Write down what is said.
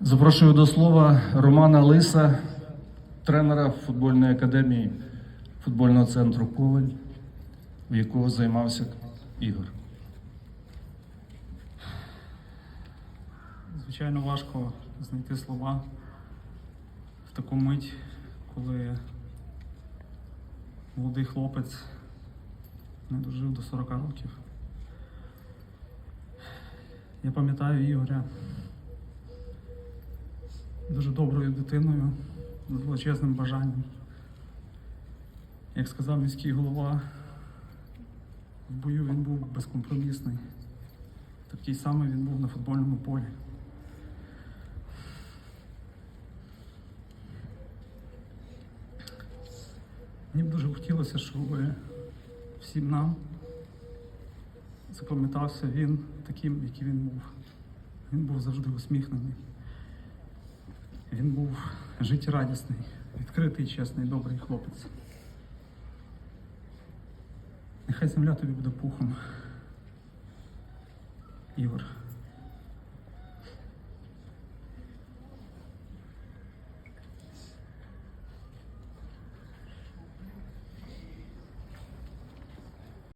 Запрошую до слова Романа Лиса, тренера футбольної академії футбольного центру Коваль, в якого займався Ігор. Звичайно, важко знайти слова в таку мить, коли молодий хлопець не дожив до 40 років. Я пам'ятаю Ігоря доброю дитиною, з величезним бажанням. Як сказав міський голова, в бою він був безкомпромісний. Такий самий він був на футбольному полі. Мені б дуже хотілося, щоб всім нам запам'ятався він таким, який він був. Він був завжди усміхнений. Він був життєрадісний, відкритий, чесний, добрий хлопець. Нехай земля тобі буде пухом. Ігор.